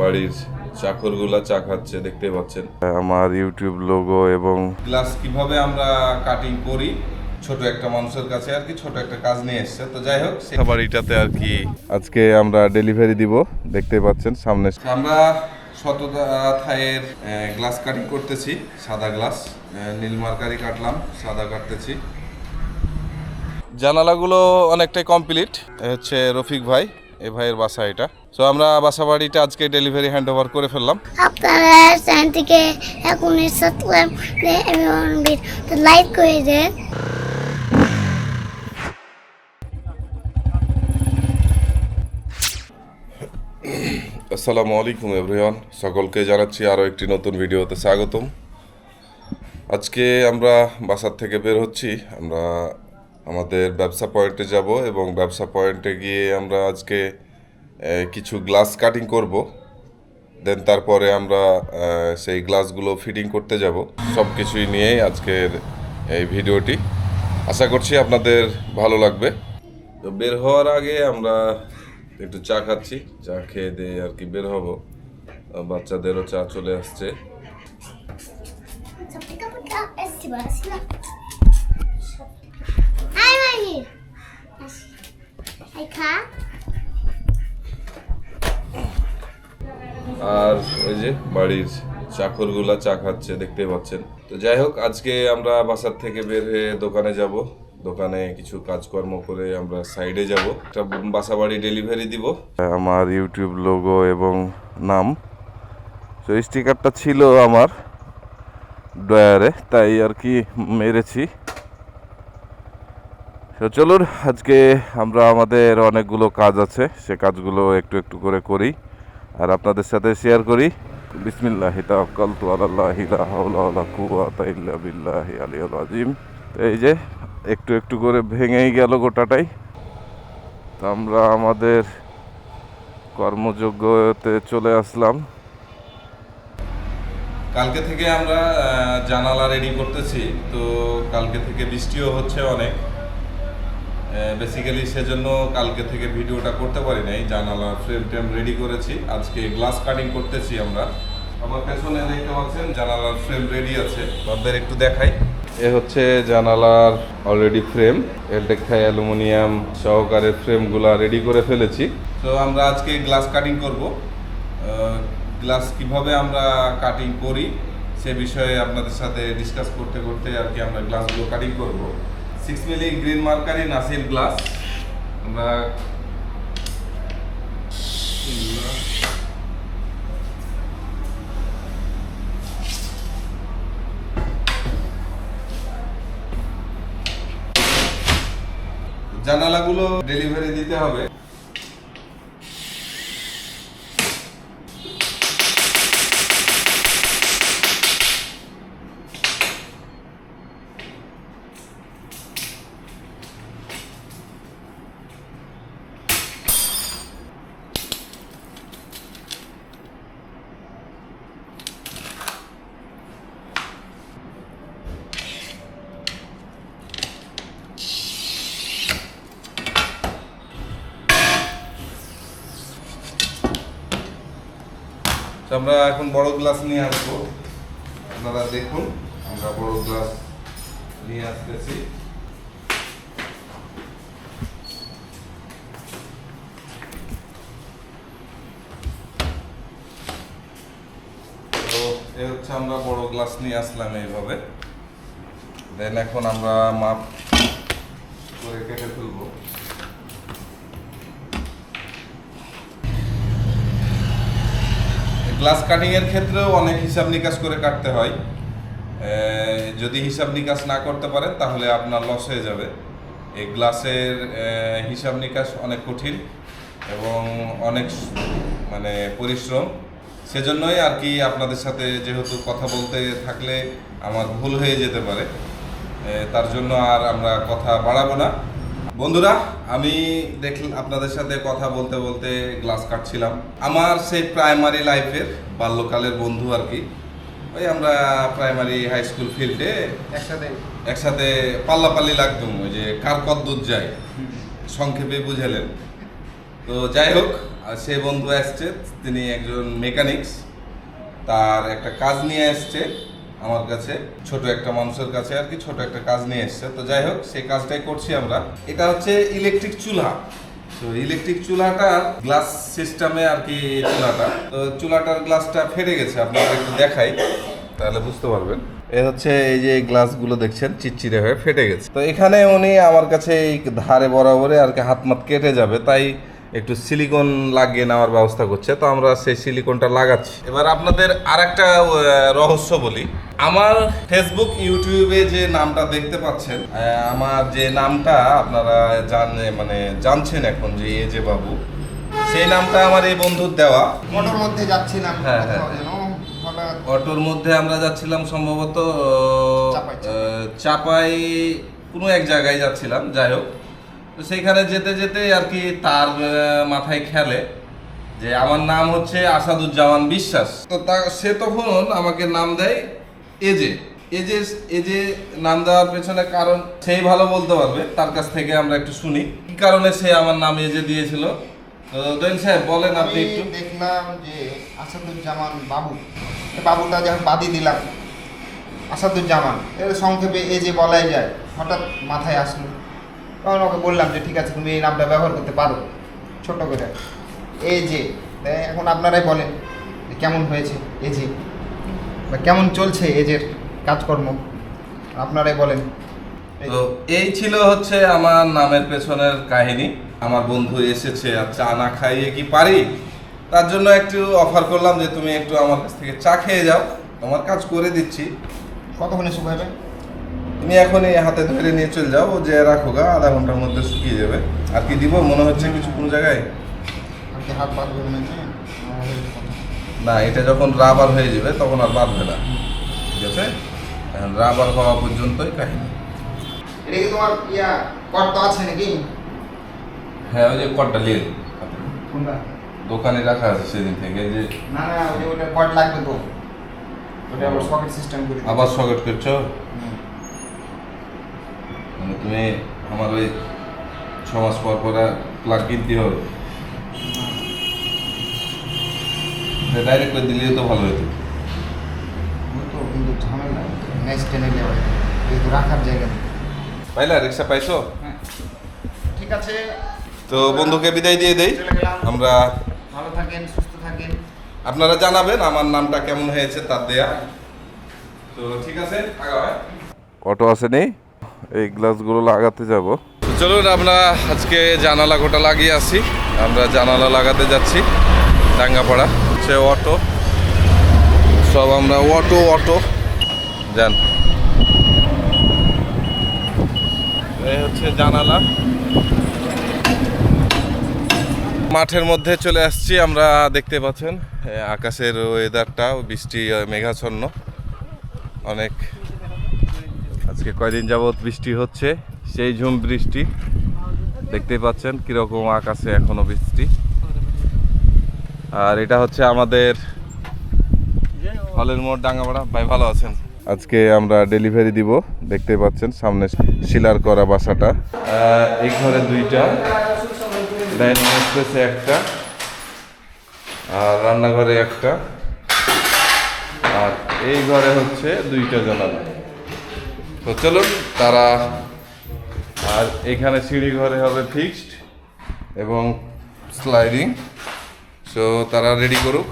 বাড়ির চাকরগুলা চা খাচ্ছে দেখতে পাচ্ছেন। আমার ইউটিউব লোগো এবং গ্লাস কীভাবে আমরা কাটিং করি ছোট একটা মানুষের কাছে আর কি ছোট একটা কাজ নিয়ে এসছে। তো যাই হোক সে বাড়িটাতে আর কি আজকে আমরা ডেলিভারি দিব দেখতে পাচ্ছেন সামনে। আমরা শতদা থায়ের গ্লাস কাটিং করতেছি সাদা গ্লাস নীল মার্কারি কাটলাম সাদা কাটতেছি। জানালাগুলো অনেকটাই কমপ্লিট হচ্ছে রফিক ভাই। এ ভাইয়ের বাসা এটা। তো আমরা বাসা বাড়িটা আজকে ডেলিভারি হ্যান্ড ওভার করে ফেললাম। আপনারা চ্যানেলটিকে এখনই সাবস্ক্রাইব এবং লাইক করে দেন। আসসালামু আলাইকুম এভরিওয়ান সকলকে জানাচ্ছি আরও একটি নতুন ভিডিওতে স্বাগতম। আজকে আমরা বাসার থেকে বের হচ্ছি। আমরা আমাদের ব্যবসা পয়েন্টে যাব এবং ব্যবসা পয়েন্টে গিয়ে আমরা আজকে কিছু গ্লাস কাটিং করব। দেন তারপরে আমরা সেই গ্লাসগুলো ফিটিং করতে যাব। সব কিছুই নিয়েই আজকের এই ভিডিওটি। আশা করছি আপনাদের ভালো লাগবে। তো বের হওয়ার আগে আমরা একটু চা খাচ্ছি। চা খেয়ে দিয়ে আর কি বের হব। বাচ্চাদেরও চা চলে আসছে। আর ওই যে বাড়ির চাকরগুলা চা খাচ্ছে দেখতে পাচ্ছেন। তো যাই হোক, আজকে আমরা বাসার থেকে বের হয়ে দোকানে যাব। দোকানে কিছু কাজকর্ম করে আমরা সাইডে যাব। একটা বাসা বাড়ি ডেলিভারি দিব। আমার ইউটিউব লোগো এবং নাম। তো স্টিকারটা ছিল আমার ড্রয়ারে, তাই আর কি মেরেছি। তো চলুন, আজকে আমরা আমাদের অনেকগুলো কাজ আছে, সে কাজগুলো একটু একটু করে করি আর আপনাদের সাথে শেয়ার করি। বিসমিল্লাহি তাওয়াক্কালতু আলাল্লাহি, লা হাওলা ওয়ালা কুওয়াতা ইল্লা বিল্লাহি আলিয়্যিল আযীম। তো এই যে, একটু একটু করে ভেঙেই গেল গোটাটাই। তো আমরা আমাদের কর্মযোগ্যতে চলে আসলাম। কালকে থেকে আমরা জানালা রেডি করতেছি। তো কালকে থেকে বৃষ্টিও হচ্ছে অনেক। বেসিক্যালি সেজন্য কালকে থেকে ভিডিওটা করতে পারি নাই, জানালা ফ্রেম টেম রেডি করেছি। আজকে গ্লাস কাটিং করতেছি আমরা। আমার পেছনে দেখতে পাচ্ছেন, জানালার ফ্রেম রেডি আছে। আপনাদের একটু দেখাই। এ হচ্ছে জানালার already frame Eltech Thai aluminium সহকারে ফ্রেমগুলো রেডি করে ফেলেছি। তো আমরা আজকে গ্লাস কাটিং করব। গ্লাস কীভাবে আমরা কাটিং করি, সে বিষয়ে আপনাদের সাথে ডিসকাস করতে করতে আর কি আমরা গ্লাসগুলো কাটিং করব। Six milli green mercury Nasir glass আমরা জানালাগুলো ডেলিভারি দিতে হবে। আমরা এখন বড় গ্লাস নিয়ে আসব। আপনারা দেখুন, আমরা বড় গ্লাস নিয়ে আসতেছি। এ হচ্ছে আমরা বড় গ্লাস নিয়ে আসলাম এইভাবে। দেন এখন আমরা মাপ করে কেটে ফেলব। গ্লাস কাটিং এর ক্ষেত্রেও অনেক হিসাব নিকাশ করে কাটতে হয়। যদি হিসাব নিকাশ না করতে পারেন, তাহলে আপনার লস হয়ে যাবে। এই গ্লাসের হিসাব নিকাশ অনেক কঠিন এবং অনেক মানে পরিশ্রম। সেজন্যই আর কি আপনাদের সাথে যেহেতু কথা বলতে থাকলে আমার ভুল হয়ে যেতে পারে। তার জন্য আর আমরা কথা বাড়াবো না। বন্ধুরা আমি দেখলাম আপনাদের সাথে কথা বলতে বলতে গ্লাস কাটছিলাম। আমার সেই প্রাইমারি লাইফের বাল্যকালের বন্ধু আর কি ওই আমরা প্রাইমারি হাই স্কুল ফিল্ডে একসাথে। একসাথে পাল্লাপাল্লি লাগতাম ওই যে কার কত দূর যায়। সংক্ষেপে বুঝালেন। তো যাই হোক আর সে বন্ধু আসছে তিনি একজন মেকানিক্স তার একটা কাজ নিয়ে এসছে আমার কাছে, ছোট একটা মানুষের কাছে আর কি, ছোট একটা কাজ নিয়ে এসছে। তো যাই হোক, সেই কাজটাই করছি আমরা। এটা হচ্ছে ইলেকট্রিক চুলা। তো ইলেকট্রিক চুলাটা গ্লাস সিস্টেমে আর কি চুলাটা। তো চুলাটার গ্লাসটা ফেটে গেছে আপনারা একটু দেখাই। তাহলে বুঝতে পারবেন। এ হচ্ছে এই যে গ্লাসগুলো দেখছেন চিটচিটে হয়ে ফেটে গেছে। তো এখানে উনি আমার কাছে এই ধারে বরাবরে আর কি হাত মাত কেটে যাবে। তাই একটু সিলিকন লাগিয়ে নেওয়ার ব্যবস্থা করছে তো আমরা সেই সিলিকনটা লাগাচ্ছি। এবার আপনাদের আর একটা রহস্য বলি। আমার ফেসবুক ইউটিউবে যে নামটা দেখতে পাচ্ছেন আমার যে নামটা আপনারা জানে মানে জানছেন এখন যে এ যে বাবু সেই নামটা আমার এই বন্ধুর দেওয়া। মোটর মধ্যে যাচ্ছিলাম। হ্যাঁ, হ্যাঁ। যেন হঠাৎ অটোর মধ্যে আমরা যাচ্ছিলাম সম্ভবত চাপাই কোনো এক জায়গায় যাচ্ছিলাম যাই হোক। তো সেইখানে যেতে যেতে আর কি তার মাথায় খেলে যে আমার নাম হচ্ছে আসাদুজ্জামান বিশ্বাস। তো তা সে তখন আমাকে নাম দেয় এজে। এজে এজে নাম দেওয়ার পেছনে কারণ সেই ভালো বলতে পারবে তার কাছ থেকে আমরা একটু শুনি। কি কারণে সে আমার নাম এজে দিয়েছিল? তো দৈন সাহেব বলেন আপনি একটু। দেখলাম যে আসাদুজ্জামান বাবু বাবুটা যখন বাদি দিলাম আসাদুজ্জামান এর সংক্ষেপে এ যে বলাই যায় হঠাৎ মাথায় আসলো। তখন ওকে বললাম যে ঠিক আছে তুমি এই নামটা ব্যবহার করতে পারো। ছোট করে। এ যে এখন আপনারাই বলেন কেমন হয়েছে? এ যে বা কেমন চলছে এজের কাজকর্ম? আপনারাই বলেন। এই তো এই ছিল হচ্ছে আমার নামের পেছনের কাহিনী। আমার বন্ধু এসেছে আর চা না খাইয়ে কি পারি? তার জন্য একটু অফার করলাম যে তুমি একটু আমার কাছ থেকে চা খেয়ে যাও। তোমার কাজ করে দিচ্ছি। কতক্ষণে শুকাবে? তুমি এখনই হাতে ধরে নিয়ে চলে যাও ও যে রাখো গা আধা ঘণ্টার মধ্যে শুকিয়ে যাবে। আর কি দিব? মনে হচ্ছে কিছু কোনো জায়গায়? না এটা যখন রাবার হয়ে যাবে তখন আর বাঁধবে না। ঠিক আছে? এখন রাবার হওয়া পর্যন্তই কাহিনী। এটা কি তোমার ইয়া কর তো আছে নাকি? হ্যাঁ ওই যে লিয়ে কোনটা? দোকানে রাখা আছে সেদিন থেকে যে না না ওই ওটা কট লাগবে তো। ওটা আবার সকেট সিস্টেম করে আবার সকেট করছ? হুম। তুমি আমার ওই ছ মাস পর পর প্লাগ কিনতে হবে। ডাইরেক্ট করে দিলেও তো ভালো হতো তো কিন্তু ঝামেলা নেক্সট টেনে যাবে যেহেতু রাখার জায়গা পাইলা? রিক্সা পাইছো? হ্যাঁ। ঠিক আছে। তো বন্ধুকে বিদায় দিয়ে দেই। আমরা ভালো থাকেন সুস্থ থাকেন। আপনারা জানাবেন আমার নামটা কেমন হয়েছে তার দেয়া। তো ঠিক আছে হয়। অটো আসেনি এই গ্লাসগুলো লাগাতে যাব। চলুন আমরা আজকে জানালা গোটা লাগিয়ে আসি। আমরা জানালা লাগাতে যাচ্ছি ডাঙ্গাপাড়া। হচ্ছে অটো সব আমরা অটো অটো যান। এই হচ্ছে জানালা। মাঠের মধ্যে চলে আসছি আমরা, দেখতে পাচ্ছেন? আকাশের ওয়েদারটা বৃষ্টি মেঘাচ্ছন্ন। অনেক আজকে কয়দিন যাবৎ বৃষ্টি হচ্ছে, সেই ঝুম বৃষ্টি। দেখতেই পাচ্ছেন কীরকম আকাশে এখনও বৃষ্টি। আর এটা হচ্ছে আমাদের হলের মোড় ডাঙ্গাপাড়া। ভাই, ভালো আছেন? আজকে আমরা ডেলিভারি দিব দেখতে পাচ্ছেন সামনে শিলার করা বাসাটা। এই ঘরে দুইটা, ডাইনিং স্পেসে একটা, আর রান্নাঘরে একটা। আর এই ঘরে হচ্ছে দুইটা জানালা। তো চলুন, তারা আর এখানে সিঁড়ি ঘরে হবে ফিক্সড এবং স্লাইডিং সো তারা রেডি করুক।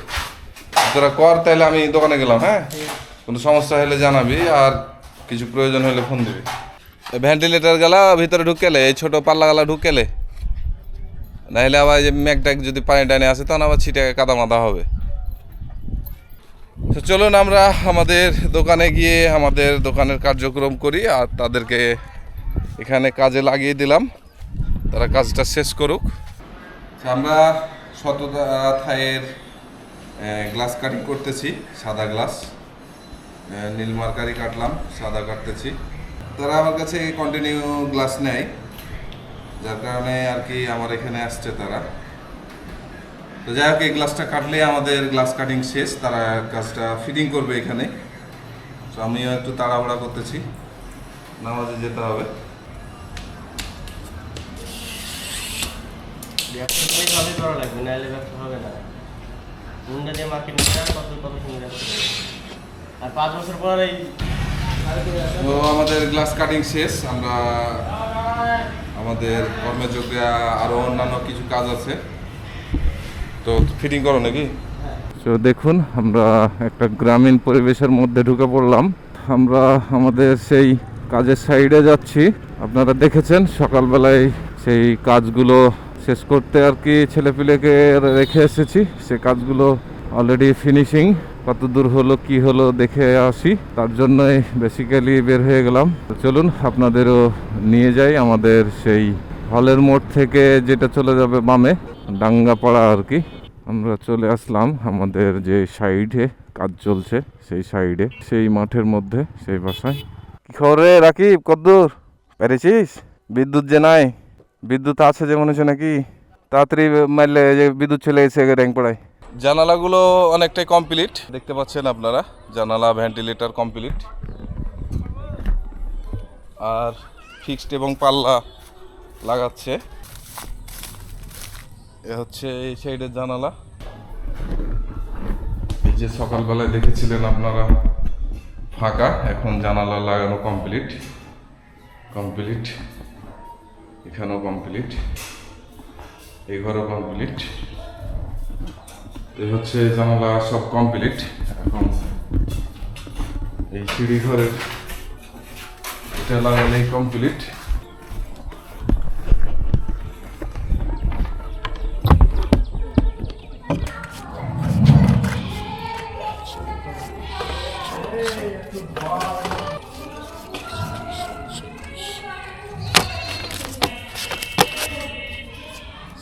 তোরা কর, তাহলে আমি দোকানে গেলাম হ্যাঁ? কোনো সমস্যা হলে জানাবি, আর কিছু প্রয়োজন হলে ফোন দিবি। ভেন্টিলেটার গেলা, ভিতরে ঢুকেলে, এই ছোটো পাল্লা গেলা ঢুকেলে নাহলে আবার যে ম্যাক ট্যাক যদি পানি টানে আসে, তখন আবার ছিটে কাদা মাদা হবে। তো চলুন আমরা আমাদের দোকানে গিয়ে আমাদের দোকানের কার্যক্রম করি আর তাদেরকে এখানে কাজে লাগিয়ে দিলাম। তারা কাজটা শেষ করুক। আমরা শততা থায়ের গ্লাস কাটিং করতেছি, সাদা গ্লাস। নীল মার্কারি কাটলাম, সাদা কাটতেছি। তারা আমার কাছে কন্টিনিউ গ্লাস নেয়। যার কারণে আর কি আমার এখানে আসছে তারা। তো যাই হোক এই গ্লাসটা কাটলে আমাদের গ্লাস কাটিং শেষ তারা কাজটা ফিটিং করবে এখানে। তো আমিও একটু তাড়াহুড়া করতেছি নামাজে যেতে হবে। করা লাগবে নাহলে ব্যবসা হবে না। দিয়ে মার্কেট আর কত কত সুন্দর আর পাঁচ বছর পর এই তো আমাদের গ্লাস কাটিং শেষ আমরা আমাদের কর্মযোগ্যে আরও অন্যান্য কিছু কাজ আছে। তো ফিটিং করো নাকি? তো দেখুন, আমরা একটা গ্রামীণ পরিবেশের মধ্যে ঢুকে পড়লাম। আমরা আমাদের সেই কাজের সাইডে যাচ্ছি। আপনারা দেখেছেন, সকালবেলায় সেই কাজগুলো শেষ করতে আর কি ছেলেপিলেকে রেখে এসেছি। সে কাজগুলো অলরেডি ফিনিশিং কত দূর হলো, কি হলো দেখে আসি। তার জন্যই বেসিক্যালি বের হয়ে গেলাম। চলুন, আপনাদেরও নিয়ে যাই আমাদের সেই হলের মোড় থেকে যেটা চলে যাবে বামে। ডাঙ্গাপাড়া আর কি। আমরা চলে আসলাম আমাদের যে সাইডে, কাজ চলছে সেই সাইডে, সেই মাঠের মধ্যে, সেই বাসায়। কি খবর রাকিব? কদ্দূর? পেরেছিস? বিদ্যুৎ যে নাই, বিদ্যুৎ আছে যে মনে হচ্ছে নাকি? তাড়াতাড়ি মারলে যে বিদ্যুৎ চলে এসে র্যাঙ্ক পড়ায় জানালাগুলো অনেকটাই কমপ্লিট দেখতে পাচ্ছেন আপনারা। জানালা ভেন্টিলেটর কমপ্লিট আর ফিক্সড এবং পাল্লা লাগাচ্ছে। এ হচ্ছে এই সাইডের জানালা। এই যে সকালবেলায় দেখেছিলেন আপনারা, ফাঁকা, এখন জানালা লাগানো কমপ্লিট কমপ্লিট এখানেও কমপ্লিট এই ঘরও কমপ্লিট এই হচ্ছে জানালা সব কমপ্লিট এখন এই সিঁড়ি ঘরের এটা লাগালেই কমপ্লিট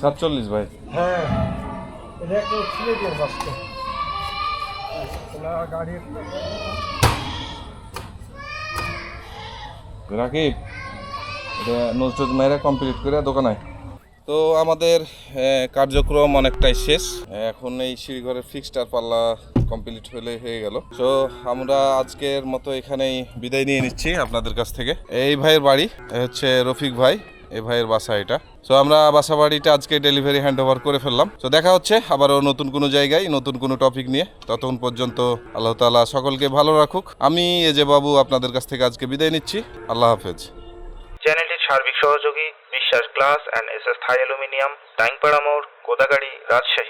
সাতচল্লিশ ভাই। হ্যাঁ রাকিব এটা নোজ টোজ কমপ্লিট করে দোকানে তো আমাদের কার্যক্রম অনেকটাই শেষ। এখন এই সিঁড়িঘরের ফিক্সড আর পাল্লা কমপ্লিট হলে হয়ে গেল। তো আমরা আজকের মতো এখানেই বিদায় নিয়ে নিচ্ছি আপনাদের কাছ থেকে। এই ভাইয়ের বাড়ি হচ্ছে রফিক ভাই। এই ভাইয়ের বাসা এটা। সো আমরা বাসা বাড়িটা আজকে ডেলিভারি হ্যান্ড ওভার করে ফেললাম। তো দেখা হচ্ছে আবারও নতুন কোনো জায়গায়, নতুন কোনো টপিক নিয়ে। ততক্ষণ পর্যন্ত আল্লাহ তালা সকলকে ভালো রাখুক। আমি এ যে বাবু আপনাদের কাছ থেকে আজকে বিদায় নিচ্ছি। আল্লাহ হাফেজ। চ্যানেলটির সার্বিক সহযোগী, Biswas glass and S S Thai aluminium, টাইংপাড়া মোড়, কোদাগাড়ি, রাজশাহী।